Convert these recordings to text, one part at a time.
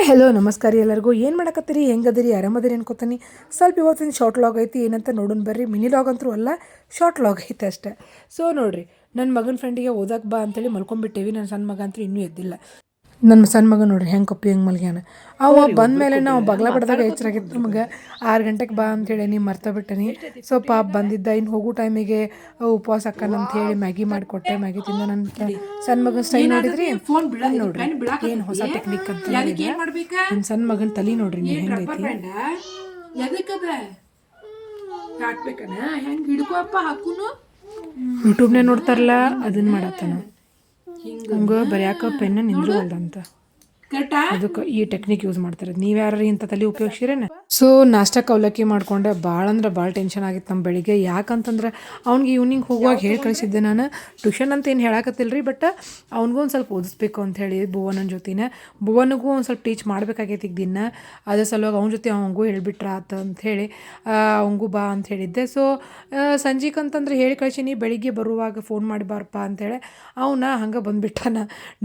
Hi hello ನಮಸ್ಕಾರ ಎಲ್ಲರಿಗೂ. ಏನು ಮಾಡಕತ್ತೀರಿ? ಹೆಂಗದಿರಿ? ಆರಾಮದಿರಿ ಅನ್ಕೋತೀನಿ. ಸ್ವಲ್ಪ ಇವತ್ತಿನ ಶಾರ್ಟ್ ಲಾಗ್ ಐತಿ, ಏನಂತ ನೋಡೋಣ ಬರ್ರಿ. ಮಿನಿ ಲಾಗ್ ಅಂತೂ ಅಲ್ಲ ಶಾರ್ಟ್ ಲಾಗ್ ಐತೆ ಅಷ್ಟೇ. ಸೊ ನೋಡ್ರಿ ನನ್ನ ಮಗನ ಫ್ರೆಂಡಿಗೆ ಓದಕ್ಕೆ ಬಾ ಅಂತೇಳಿ ಮಲ್ಕೊಂಡ್ಬಿಟ್ಟೇವಿ. ನನ್ನ ಸಣ್ಣ ಮಗ ಅಂತೂ ಇನ್ನೂ ಎದ್ದಿಲ್ಲ. ನನ್ನ ಸಣ್ಣ ಮಗ ನೋಡ್ರಿ ಹೆಂಗೆ ಕಪ್ಪಿ ಹೆಂಗೆ ಮಲ್ಗ್ಯಾನ. ಅವ ಬಂದ ಮೇಲೆ ನಾವು ಬಗ್ಲ ಬಡ್ದಾಗ ಎಚ್ಚರಾಗಿತ್ತು ನಮಗೆ ಆರು ಗಂಟೆಗೆ ಬಾ ಅಂತೇಳಿ ನೀ ಮರ್ತ ಬಿಟ್ಟನಿ. ಸೊ ಪಾಪ ಬಂದಿದ್ದ ಇನ್ನು ಹೋಗೋ ಟೈಮಿಗೆ ಉಪವಾಸ ಅಕ್ಕನ ಅಂತ ಹೇಳಿ ಮ್ಯಾಗಿ ಮಾಡಿಕೊಟ್ಟೆ ಮ್ಯಾಗಿ ತಿಂದ ನನ್ನ ಸಣ್ಣ ಮಗನ ಸ್ಟೈ ನೋಡಿದ್ರಿ ನೋಡ್ರಿ? ಏನು ಹೊಸ ಟೆಕ್ನಿಕ್ ಅಂತ ನನ್ನ ಸಣ್ಣ ಮಗನ ತಲೆ ನೋಡ್ರಿ ನೀವು ಹೆಂಗೈತಿ ಯೂಟ್ಯೂಬ್ನೇ ನೋಡ್ತಾರಲ್ಲ ಅದನ್ನ ಮಾಡತ್ತಾನ. ಹಂಗ ಬರ್ಯಾಕ ಪೆನ್ನ ನಿಂದ್ರವಲ್ದಂತ ಅದಕ್ಕೆ ಈ ಟೆಕ್ನಿಕ್ ಯೂಸ್ ಮಾಡ್ತಾರೆ ನೀವು ಯಾರು ಇಂಥ ತಲೆ ಉಪಯೋಗಿಸಿರೇನೆ? ಸೊ ನಾಷ್ಟಕ್ಕೆ ಅವಲಕ್ಕಿ ಮಾಡ್ಕೊಂಡೆ. ಭಾಳ ಅಂದ್ರೆ ಭಾಳ ಟೆನ್ಷನ್ ಆಗಿತ್ತು ನಮ್ಮ ಬೆಳಿಗ್ಗೆ. ಯಾಕಂತಂದ್ರೆ ಅವ್ನಿಗೆ ಈವ್ನಿಂಗ್ ಹೋಗುವಾಗ ಹೇಳಿ ಕಳಿಸಿದ್ದೆ ನಾನು. ಟ್ಯೂಷನ್ ಅಂತ ಏನು ಹೇಳಕತ್ತಿಲ್ಲ ರೀ ಬಟ್ ಅವ್ನಿಗೂ ಒಂದು ಸ್ವಲ್ಪ ಓದಿಸ್ಬೇಕು ಅಂತ ಹೇಳಿ ಭುವನನ ಜೊತೆನ. ಭುವನಿಗೂ ಒಂದು ಸ್ವಲ್ಪ ಟೀಚ್ ಮಾಡ್ಬೇಕಾಗೈತಿ ಈಗ ದಿನ. ಅದ್ರ ಸಲುವಾಗಿ ಅವ್ನ ಜೊತೆ ಅವಂಗೂ ಹೇಳ್ಬಿಟ್ರ ಆತ ಅಂತ ಹೇಳಿ ಅವಂಗೂ ಬಾ ಅಂತ ಹೇಳಿದ್ದೆ. ಸೊ ಸಂಜೆಗೆ ಅಂತಂದ್ರೆ ಹೇಳಿ ಕಳ್ಸೀನಿ ಬೆಳಿಗ್ಗೆ ಬರುವಾಗ ಫೋನ್ ಮಾಡಿ ಬಾರಪ್ಪ ಅಂತೇಳಿ ಅವನ ಹಂಗೆ ಬಂದುಬಿಟ್ಟಾನ.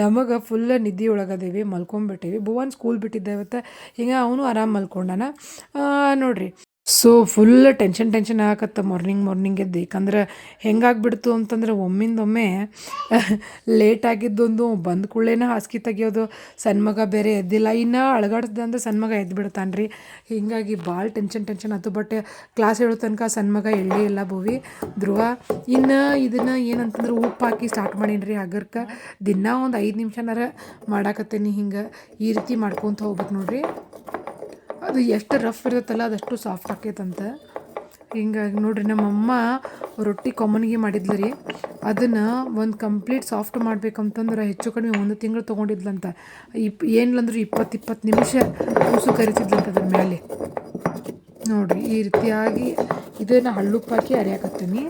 ನಮಗೆ ಫುಲ್ ನಿದ್ದೆ ಒಳಗದೇವಿ ಮಲ್ಕೊಂಡ್ಬಿಟ್ಟಿವಿ ಭುವನ್ ಸ್ಕೂಲ್ ಬಿಟ್ಟಿದ್ದೆ ಇವತ್ತು. ಹಿಂಗೆ ಅವನು ಆರಾಮ್ ಮಲ್ಕೊಂಡಾನ. ನೋಡಿರಿ ನೋಡ್ರಿ. ಸೊ ಫುಲ್ ಟೆನ್ಷನ್ ಟೆನ್ಷನ್ ಆಗತ್ತೆ ಮಾರ್ನಿಂಗ್ ಮಾರ್ನಿಂಗ್ ಎದ್ದು. ಯಾಕಂದ್ರೆ ಹೆಂಗಾಗ್ಬಿಡ್ತು ಅಂತಂದ್ರೆ ಒಮ್ಮಿಂದೊಮ್ಮೆ ಲೇಟ್ ಆಗಿದ್ದೊಂದು ಬಂದ ಕೂಡಲೇನ ಹಾಸಿಗೆ ತೆಗಿಯೋದು. ಸಣ್ಣ ಮಗ ಬೇರೆ ಎದ್ದಿಲ್ಲ. ಇನ್ನು ಅಳಗಾಡ್ಸ್ದೆ ಅಂದ್ರೆ ಸಣ್ಣ ಮಗ ಎದ್ದು ರೀ ಹೀಗಾಗಿ ಭಾಳ ಟೆನ್ಷನ್ ಟೆನ್ಷನ್ ಆಯ್ತು. ಬಟ್ ಕ್ಲಾಸ್ ಹೇಳೋ ತನಕ ಸಣ್ಣ ಮಗ ಎಳ್ಳೇ ಇಲ್ಲ ಭೂವಿ. ಧ್ರುವ, ಇನ್ನು ಇದನ್ನು ಏನಂತಂದ್ರೆ ಉಪ್ಪು ಹಾಕಿ ಸ್ಟಾರ್ಟ್ ಮಾಡೀನಿ ರೀ ಹಗರ್ಕ. ದಿನ ಒಂದು ಐದು ನಿಮಿಷನಾರ ಮಾಡಾಕತ್ತೇನಿ ಹಿಂಗೆ. ಈ ರೀತಿ ಮಾಡ್ಕೊತ ಹೋಗ್ಬೇಕು ನೋಡ್ರಿ. ಅದು ಎಷ್ಟು ರಫ್ ಇರುತ್ತಲ್ಲ ಅದಷ್ಟು ಸಾಫ್ಟ್ ಆಕೈತಂತೆ. ಹಿಂಗಾಗಿ ನೋಡ್ರಿ, ನಮ್ಮಮ್ಮ ರೊಟ್ಟಿ ಕಾಮನ್ಗೆ ಮಾಡಿದ್ಲು ರೀ. ಅದನ್ನು ಒಂದು ಕಂಪ್ಲೀಟ್ ಸಾಫ್ಟ್ ಮಾಡ್ಬೇಕಂತಂದ್ರೆ ಹೆಚ್ಚು ಕಡಿಮೆ ಒಂದು ತಿಂಗಳು ತೊಗೊಂಡಿದ್ಲಂತ. ಇಪ್ ಏನಿಲ್ಲಂದ್ರೆ ಇಪ್ಪತ್ತು ಇಪ್ಪತ್ತು ನಿಮಿಷ ಕೂಸು ಕರಿತಿದ್ಲಂತ ಅದ್ರ ಮೇಲೆ ನೋಡಿರಿ, ಈ ರೀತಿಯಾಗಿ ಇದನ್ನು ಹಳ್ಳುಪ್ಪಾಕಿ ಅರಿಯಾಕತ್ತೀನಿ.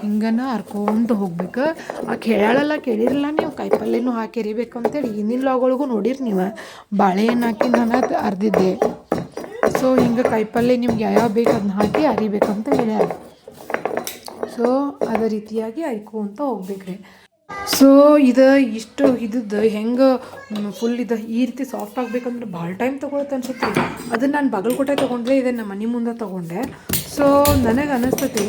ಹಿಂಗನ ಹರ್ಕೊಂಡು ಹೋಗ್ಬೇಕು. ಆ ಕೇಳಲ್ಲ ಕೇಳಿರಲ್ಲ ನೀವು ಕಾಯಿಪಲ್ಲೆನೂ ಹಾಕಿ ಎರಿಬೇಕು ಅಂತೇಳಿ ಹಿಂದಿನ ಲಾಗೊಳಗೂ ನೋಡಿರಿ ನೀವು. ಬಾಳೆಹಣ್ಣು ಹಾಕಿ ನಾನು ಅರ್ದಿದ್ದೆ. ಸೊ ಹಿಂಗೆ ಕಾಯಿಪಲ್ಲೆ ನಿಮ್ಗೆ ಯಾವ್ಯಾವ ಬೇಕು ಅದನ್ನ ಹಾಕಿ ಅರಿಬೇಕಂತ ಹೇಳ್ಯಾರ. ಸೊ ಅದೇ ರೀತಿಯಾಗಿ ಅಯ್ಕೊಂತ ಹೋಗ್ಬೇಕ್ರಿ ಸೊ ಇದು ಇಷ್ಟು ಇದ್ದದ್ದು ಹೆಂಗೆ ಫುಲ್ ಇದು ಈ ರೀತಿ ಸಾಫ್ಟ್ ಆಗಬೇಕಂದ್ರೆ ಭಾಳ ಟೈಮ್ ತೊಗೊಳತ್ತೆ ಅನ್ಸುತ್ತೆ ಅದನ್ನ ನಾನು ಬಾಗಲಕೋಟೆ ತೊಗೊಂಡ್ರೆ ಇದನ್ನು ನಮ್ಮ ಮನೆ ಮುಂದೆ ತೊಗೊಂಡೆ. ಸೊ ನನಗೆ ಅನ್ನಿಸ್ತತಿ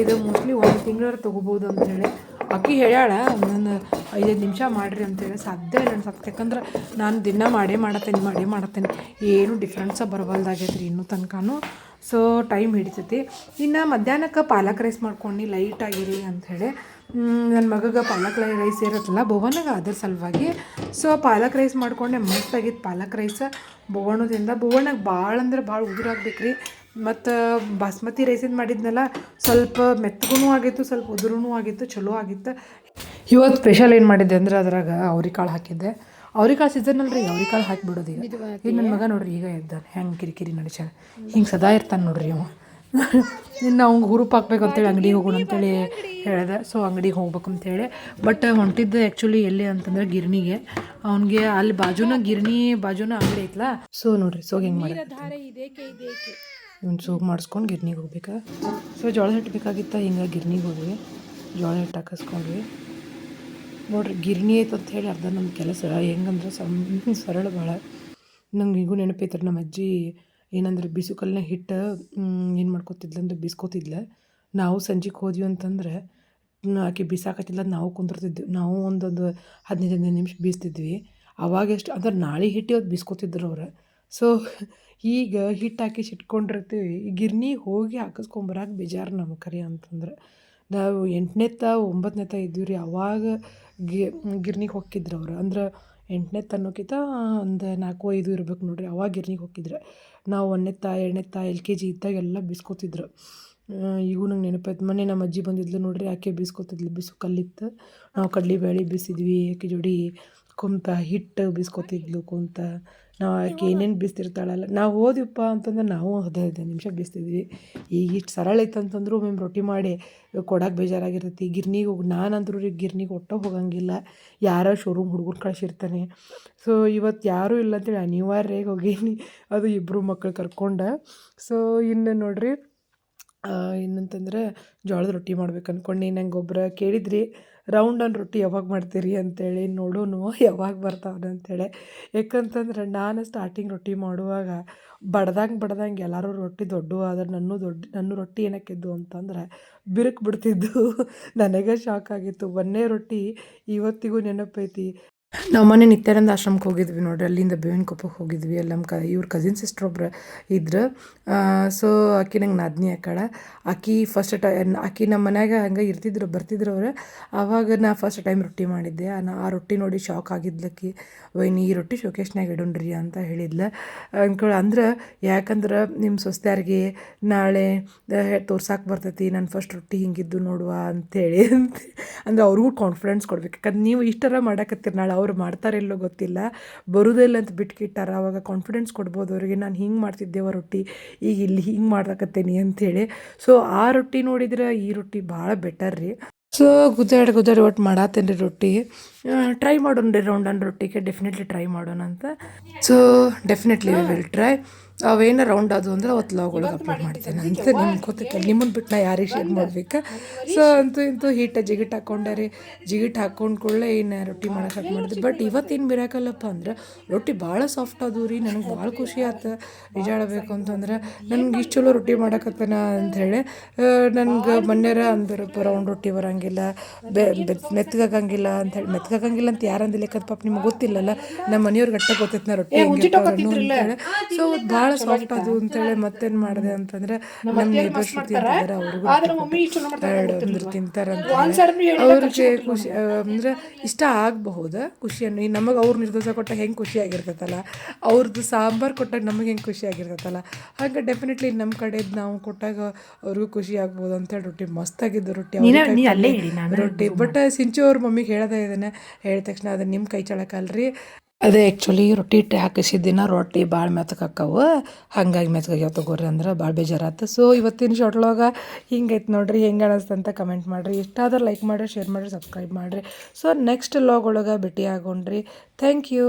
ಇದು ಮೋಸ್ಟ್ಲಿ ಒಂದು ತಿಂಗಳ ತೊಗೋಬೋದು ಅಂತೇಳಿ ಅಕ್ಕಿ ಹೇಳ್ಯಾಳ ನಾನು ಐದೈದು ನಿಮಿಷ ಮಾಡಿರಿ ಅಂತೇಳಿ ಸಾಧ್ಯ ಇಲ್ಲ ಅನ್ಸತ್ತೆ. ಯಾಕಂದ್ರೆ ನಾನು ದಿನ ಮಾಡೇ ಮಾಡತ್ತೇನೆ ಮಾಡೇ ಮಾಡತ್ತೇನೆ. ಏನು ಡಿಫ್ರೆನ್ಸ ಬರವಲ್ದಾಗೈತೆ ರೀ ಇನ್ನೂ ತನಕನೂ. ಸೊ ಟೈಮ್ ಹಿಡಿತೈತಿ. ಇನ್ನು ಮಧ್ಯಾಹ್ನಕ್ಕೆ ಪಾಲಕ್ ರೈಸ್ ಮಾಡ್ಕೊಂಡು ಲೈಟ್ ಆಗಿರಿ ಅಂಥೇಳಿ ನನ್ನ ಮಗಗೆ ಪಾಲಕ್ ರೈಸ್ ಇರುತ್ತಲ್ಲ, ಭುವನಿಗೆ ಅದ್ರ ಸಲುವಾಗಿ. ಸೊ ಪಾಲಕ್ ರೈಸ್ ಮಾಡ್ಕೊಂಡೆ, ಮಸ್ತಾಗಿತ್ತು ಪಾಲಕ್ ರೈಸ್ ಭುವನದಿಂದ, ಭುವನಾಗ ಭಾಳ ಅಂದ್ರೆ ಭಾಳ ಉದುರಾಗ್ಬೇಕು ಮತ್ತು ಬಾಸ್ಮತಿ ರೈಸಿಂದ ಮಾಡಿದ್ನಲ್ಲ, ಸ್ವಲ್ಪ ಮೆತ್ತಗೂ ಆಗಿತ್ತು, ಸ್ವಲ್ಪ ಉದುರೂ ಆಗಿತ್ತು, ಚಲೋ ಆಗಿತ್ತು. ಇವತ್ತು ಸ್ಪೆಷಲ್ ಏನು ಮಾಡಿದ್ದೆ ಅಂದ್ರೆ ಅದ್ರಾಗ ಅವ್ರಿಕಾಳು ಹಾಕಿದ್ದೆ. ಅವ್ರಿಕಾಳು ಸೀಸನ್ ಅಲ್ರಿ ಅವ್ರಿಕಾಳು ಹಾಕಿಬಿಡೋದು ಈಗ. ಈಗ ನನ್ನ ಮಗ ನೋಡ್ರಿ ಈಗ ಇದ್ದಾನೆ ಹೆಂಗೆ ಕಿರಿಕಿರಿ ನಡೀಶ ಹಿಂಗೆ ಸದಾ ಇರ್ತಾನೆ ನೋಡ್ರಿ ಅವ. ಇನ್ನು ಅವ್ಗೆ ಹುರುಪ್ ಹಾಕ್ಬೇಕು ಅಂತೇಳಿ ಅಂಗಡಿಗೆ ಹೋಗೋಣ ಅಂತೇಳಿ ಹೇಳಿದೆ. ಸೊ ಅಂಗಡಿಗೆ ಹೋಗ್ಬೇಕು ಅಂತೇಳಿ. ಬಟ್ ಹೊಂಟಿದ್ದು ಆ್ಯಕ್ಚುಲಿ ಎಲ್ಲಿ ಅಂತಂದ್ರೆ ಗಿರ್ನಿಗೆ ಅವನಿಗೆ ಅಲ್ಲಿ ಬಾಜುನ ಗಿರ್ನಿ ಬಾಜುನ ಅಂಗಡಿ ಐತ್ಲಾ. ಸೊ ನೋಡ್ರಿ ಸೊ ಹೆಂಗೆ ಮಾಡಿ ಇವ್ನು ಸೋಗ್ ಮಾಡಿಸ್ಕೊಂಡು ಗಿರ್ನಿಗೆ ಹೋಗ್ಬೇಕಾ? ಸೊ ಜೋಳ ಹಿಟ್ಟು ಬೇಕಾಗಿತ್ತ ಹಿಂಗೆ ಗಿರ್ನಿಗೆ ಹೋದ್ವಿ. ಜೋಳ ಹಿಟ್ಟು ಹಾಕಿಸ್ಕೊಂಡ್ವಿ. ನೋಡ್ರಿ, ಗಿರ್ನಿ ಐತೆ ಅಂತ ಹೇಳಿ ಅರ್ಧ ನಮ್ಮ ಕೆಲಸ. ಹೆಂಗಂದ್ರೆ ಸಮ್, ಸರಳ ಭಾಳ ನಂಗೆ ಈಗೂ ನೆನಪೈತ್ರಿ ನಮ್ಮ ಅಜ್ಜಿ ಏನಂದ್ರೆ ಬಿಸುಕಲ್ನ ಹಿಟ್ಟು ಏನು ಮಾಡ್ಕೊತಿದ್ಲು ಅಂದ್ರೆ ಬಿಸ್ಕೋತಿದ್ಲ. ನಾವು ಸಂಜೆಗೆ ಹೋದ್ವಿ ಅಂತಂದ್ರೆ ಆಕೆ ಬಿಸಾಕತ್ತಿಲ್ಲ ನಾವು ಕುಂದಿರ್ತಿದ್ವಿ. ನಾವು ಒಂದೊಂದು ಹದಿನೈದು ಹದಿನೈದು ನಿಮಿಷ ಬೀಸ್ತಿದ್ವಿ. ಅವಾಗ ಎಷ್ಟು, ಅಂದ್ರೆ ನಾಳೆ ಹಿಟ್ಟು ಅವ್ರು ಬಿಸ್ಕೋತಿದ್ರು ಅವ್ರು. ಸೊ ಈಗ ಹಿಟ್ಟು ಹಾಕಿ ಸಿಟ್ಕೊಂಡಿರ್ತೀವಿ ಗಿರ್ನಿ ಹೋಗಿ ಹಾಕಿಸ್ಕೊಂಬರಾಕ ಬೇಜಾರು ನಮಗೆ ಕರಿ ಅಂತಂದ್ರೆ. ನಾವು ಎಂಟನೇತ್ತ ಒಂಬತ್ತನೇತ್ತ ಇದ್ದೀವಿ ರೀ, ಅವಾಗ ಗಿರ್ನಿಗೆ ಹೋಗಿದ್ರು ಅವ್ರು. ಅಂದ್ರೆ ಎಂಟನೇ ಅನ್ನೋಕ್ಕಿಂತ ಒಂದು ನಾಲ್ಕು, ಐದು ಇರ್ಬೇಕು ನೋಡ್ರಿ, ಅವಾಗ ಗಿರ್ನಿಗೆ ಹೋಗಿದ್ರು ನಾವು ಒಂದನೇತ್ತ ಎರಡನೇತ್ತ ಎಲ್ ಕೆ ಜಿ ಇದ್ದಾಗೆಲ್ಲ ಬಿಸ್ಕೋತಿದ್ರು. ಈಗೂ ನಂಗೆ ನೆನಪಾಯ್ತು, ಮೊನ್ನೆ ನಮ್ಮ ಅಜ್ಜಿ ಬಂದಿದ್ಲು ನೋಡ್ರಿ, ಆಕೆ ಬೀಸ್ಕೊತಿದ್ಲು, ಬಿಸು ಕಲ್ಲಿತ್ತು. ನಾವು ಕಡ್ಲೆಬೇಳೆ ಬೀಸಿದ್ವಿ, ಆಕೆ ಜೋಡಿ ಕುಂತ ಹಿಟ್ಟು ಬೀಸ್ಕೊತಿದ್ಲು ಕುಂತ. ನಾವು ಆಕೆ ಏನೇನು ಬೀಸ್ತಿರ್ತಾಳಲ್ಲ. ನಾವು ಹೋದ್ವಿಪ್ಪ ಅಂತಂದ್ರೆ ನಾವು ಹದಿನೈದು ನಿಮಿಷ ಬೀಸ್ತಿದ್ವಿ. ಈಗ ಇಷ್ಟು ಸರಳ ಐತೆ ಅಂತಂದ್ರು ಒಮ್ಮೆ ರೊಟ್ಟಿ ಮಾಡಿ ಕೊಡಕ್ಕೆ ಬೇಜಾರಾಗಿರ್ತೈತಿ. ಗಿರ್ನಿಗೆ ಹೋಗಿ ನಾನಂದ್ರೂ ರೀ ಗಿರ್ನಿಗೆ ಒಟ್ಟು ಹೋಗಂಗಿಲ್ಲ. ಯಾರೋ ಶೋರೂಮ್ ಹುಡುಗರು ಕಳಿಸಿರ್ತಾನೆ. ಸೊ ಇವತ್ತು ಯಾರೂ ಇಲ್ಲ ಅಂತೇಳಿ ಅನಿವಾರ್ಯ ಹೋಗೇನಿ. ಅದು ಇಬ್ಬರು ಮಕ್ಕಳು ಕರ್ಕೊಂಡ. ಸೊ ಇನ್ನು ನೋಡ್ರಿ ಏನಂತಂದ್ರೆ ಜೋಳದ ರೊಟ್ಟಿ ಮಾಡ್ಬೇಕು ಅಂದ್ಕೊಂಡು ನಂಗೆ ಒಬ್ಬರ ಕೇಳಿದ್ರಿ. ರೌಂಡ್ ಆನ್ ರೊಟ್ಟಿ ಯಾವಾಗ ಮಾಡ್ತೀರಿ ಅಂತೇಳಿ ನೋಡೋಣ ಯಾವಾಗ ಬರ್ತಾವೆ ಅಂತೇಳಿ. ಯಾಕಂತಂದ್ರೆ ನಾನು ಸ್ಟಾರ್ಟಿಂಗ್ ರೊಟ್ಟಿ ಮಾಡುವಾಗ ಬಡ್ದಂಗೆ ಬಡ್ದಂಗೆ ಎಲ್ಲರೂ ರೊಟ್ಟಿ ದೊಡ್ಡವು ಆದ್ರೆ ನನ್ನ ದೊಡ್ಡ, ನನ್ನ ರೊಟ್ಟಿ ಏನಕ್ಕಿದ್ದು ಅಂತಂದ್ರೆ ಬಿರುಕು ಬಿಡ್ತಿದ್ದು. ನನಗೆ ಶಾಕ್ ಆಗಿತ್ತು. ಒಂದೇ ರೊಟ್ಟಿ ಇವತ್ತಿಗೂ ನೆನಪೈತಿ. ನಾವು ಮೊನ್ನೆ ನಿತ್ಯಾನಂದ ಆಶ್ರಮಕ್ಕೆ ಹೋಗಿದ್ವಿ ನೋಡ್ರಿ, ಅಲ್ಲಿಂದ ಬೇವಿನ ಕೊಪ್ಪಕ್ಕೆ ಹೋಗಿದ್ವಿ. ಅಲ್ಲಿ ನಮ್ಮ ಕ, ಇವ್ರ ಕಸಿನ್ ಸಿಸ್ಟರ್ ಒಬ್ರು ಇದ್ರು. ಸೊ ಆಕಿ ನಂಗೆ ನಾದಿನಿ ಆಕಳ. ಆಕಿ ಫಸ್ಟ್ ಟೈ ಆಕಿ ನಮ್ಮ ಮನ್ಯಾಗ ಹಂಗೆ ಇರ್ತಿದ್ರು, ಬರ್ತಿದ್ರು ಅವ್ರು. ಆವಾಗ ನಾ ಫಸ್ಟ್ ಟೈಮ್ ರೊಟ್ಟಿ ಮಾಡಿದ್ದೆ. ನಾ ಆ ರೊಟ್ಟಿ ನೋಡಿ ಶಾಕ್ ಆಗಿದ್ಲಕ್ಕಿ ವೈನಿ ಈ ರೊಟ್ಟಿ ಶೋಕೇಶ್ನಾಗ ಇಡೋಣ್ರಿ ಅಂತ ಹೇಳಿದ್ಲ. ಅಂದ್ಕೊಳ್ಳಿ ಅಂದ್ರೆ ಯಾಕಂದ್ರೆ ನಿಮ್ಮ ಸೊಸ್ತ್ಯಾರಿಗೆ ನಾಳೆ ತೋರ್ಸಕ್ಕೆ ಬರ್ತೈತಿ, ನಾನು ಫಸ್ಟ್ ರೊಟ್ಟಿ ಹಿಂಗಿದ್ದು ನೋಡುವ ಅಂತೇಳಿ ಅಂತ ಅಂದ್ರೆ ಅವ್ರಿಗೂ ಕಾನ್ಫಿಡೆನ್ಸ್ ಕೊಡ್ಬೇಕು. ಯಾಕಂದ್ರೆ ನೀವು ಇಷ್ಟರ ಮಾಡಕತ್ತೀರಿ, ನಾಳೆ ಅವ್ರು ಮಾಡ್ತಾರಿಲ್ಲೋ ಗೊತ್ತಿಲ್ಲ. ಬರುದಿಲ್ಲ ಅಂತ ಬಿಟ್ಕಿಟ್ಟಾರ. ಅವಾಗ ಕಾನ್ಫಿಡೆನ್ಸ್ ಕೊಡ್ಬೋದು ಅವರಿಗೆ. ನಾನು ಹಿಂಗೆ ಮಾಡ್ತಿದ್ದೇವ ರೊಟ್ಟಿ. ಈಗ ಇಲ್ಲಿ ಹಿಂಗೆ ಅಂತ ಅಂಥೇಳಿ ಸೊ ಆ ರೊಟ್ಟಿ ನೋಡಿದ್ರೆ ಈ ರೊಟ್ಟಿ ಭಾಳ ಬೆಟರ್ ರೀ. ಸೊ ಗುದ್ದಾಡ್ ಗುದ್ದಾಡ್ ಒಟ್ಟು ಮಾಡತ್ತೇನೆ ರೀ ರೊಟ್ಟಿ. ಟ್ರೈ ಮಾಡೋಣ ರೀ ರೌಂಡ್ ರೊಟ್ಟಿಗೆ. ಡೆಫಿನೆಟ್ಲಿ ಟ್ರೈ ಮಾಡೋಣ ಅಂತ. ಸೊ ಡೆಫಿನೆಟ್ಲಿ ವಿಲ್ ಟ್ರೈ ಅವೇನು ರೌಂಡ್ ಅದು ಅಂದ್ರೆ ಅವತ್ತು ಲಾಗೊಳಗೆ ಒಳಗೆ ಅಪ್ಲೋಡ್ ಮಾಡ್ತೀನಿ. ಅಂತ ನಿಮ್ಗೆ ಗೊತ್ತಿಲ್ಲ ನಿಮ್ಮನ್ನು ಬಿಟ್ಟು ನಾ ಯಾರಿಗೆ ಶೇರ್ ಮಾಡ್ಬೇಕಾ? ಸೊ ಅಂತೂ ಇಂತೂ ಹಿಟ್ಟು ಜಿಗಿಟ್ ಹಾಕ್ಕೊಂಡೆ ರೀ ಜಿಗಿಟ್ ಹಾಕ್ಕೊಂಡು ಕೂಡಲೇ ಇನ್ನು ರೊಟ್ಟಿ ಮಾಡೋಕೆ ಹಾಕಿ ಮಾಡಿದೆ ಬಟ್ ಇವತ್ತೇನು ಬಿರಾಕಲ್ಲಪ್ಪ ಅಂದ್ರೆ ರೊಟ್ಟಿ ಭಾಳ ಸಾಫ್ಟ್ ಅದು ರೀ. ನನಗೆ ಭಾಳ ಖುಷಿ ಆಯ್ತು ನಿಜ ಹೇಳ್ಬೇಕು ಅಂತಂದ್ರೆ. ನನಗೆ ಇಷ್ಟು ಚಲೋ ರೊಟ್ಟಿ ಮಾಡಕತ್ತನ ಅಂಥೇಳಿ ನನಗೆ ಮೊನ್ನೆರ ಅಂದ್ರೆ ರೌಂಡ್ ರೊಟ್ಟಿ ಬರೋಂಗಿಲ್ಲ. ಬೆ ಮೆತ್ತಗಾಗಂಗಿಲ್ಲ ಅಂಥೇಳಿ ಮೆತ್ತಗಾಗಂಗಿಲ್ಲ ಅಂತ ಯಾರು ಅಂದಿಲ್ಲ. ಯಾಕಂದ್ರೆ ಪಾಪ ನಿಮ್ಗೆ ಗೊತ್ತಿಲ್ಲಲ್ಲ. ನಮ್ಮ ಮನೆಯವ್ರಿಗೆ ಗಟ್ಟ ಗೊತ್ತೈತೆ ನಾ ರೊಟ್ಟಿ ಅಂತೇಳಿ ಸೊ ಭಾಳ ಸಾಫ್ಟ್ ಅದು ಅಂತೇಳಿ ಮತ್ತೇನ್ ಮಾಡಿದೆ ಅಂತಂದ್ರೆ ನಮ್ಮ ನೇಬರ್ಸ್ ತಿಂತಾರೆ ಅವ್ರಿಗೂ ತಿಂತಾರಂತ. ಅವ್ರಿಗೆ ಖುಷಿ ಅಂದ್ರೆ ಇಷ್ಟ ಆಗಬಹುದ ಖುಷಿಯನ್ನು. ನಮಗೆ ಅವ್ರು ನಿರ್ದೋಷ ಕೊಟ್ಟಾಗ ಹೆಂಗೆ ಖುಷಿ ಆಗಿರ್ತೈತಲ್ಲ ಅವ್ರದ್ದು ಸಾಂಬಾರ್ ಕೊಟ್ಟಾಗ ನಮಗೆ ಹೆಂಗೆ ಖುಷಿ ಆಗಿರ್ತೈತಲ್ಲ ಹಾಗೆ ಡೆಫಿನೆಟ್ಲಿ ನಮ್ಮ ಕಡೆ ನಾವು ಕೊಟ್ಟಾಗ ಅವ್ರಿಗೂ ಖುಷಿ ಆಗ್ಬೋದು ಅಂತೇಳಿ ರೊಟ್ಟಿ ಮಸ್ತಾಗಿದ್ದು ರೊಟ್ಟಿ. ರೊಟ್ಟಿ. ಬಟ್ ಸಿಂಚು ಅವ್ರ ಮಮ್ಮಿಗೆ ಹೇಳ್ದೆ ಇದನ್ನ ಹೇಳಿದ ತಕ್ಷಣ ಅದು ನಿಮ್ಮ ಕೈ ಚಳಕಲ್ರಿ ಅದೇ ಆ್ಯಕ್ಚುಲಿ ರೊಟ್ಟಿ ಇಟ್ಟು ಹಾಕಿಸಿದ ದಿನ ರೊಟ್ಟಿ ಭಾಳ ಮೆತ್ತಗಾಕ್ಕವು ಹಾಗಾಗಿ ಮೆತ್ತಗಾಗ್ಯಾವ ತಗೋರಿ ಅಂದ್ರೆ ಭಾಳ ಬೇಜಾರಾತು. ಸೊ ಇವತ್ತಿನ ಶಾರ್ಟ್ಲಾಗ ಹಿಂಗೈತೆ ನೋಡ್ರಿ, ಹೆಂಗೆ ಅನಿಸ್ತು ಅಂತ ಕಮೆಂಟ್ ಮಾಡಿರಿ. ಇಷ್ಟ ಆದ್ರೆ ಲೈಕ್ ಮಾಡಿರಿ ಶೇರ್ ಮಾಡಿರಿ ಸಬ್ಸ್ಕ್ರೈಬ್ ಮಾಡಿರಿ. ಸೊ ನೆಕ್ಸ್ಟ್ ಲಾಗ್ ಒಳಗೆ ಭೇಟಿ ಆಗೋಣ್ರಿ ಥ್ಯಾಂಕ್ ಯು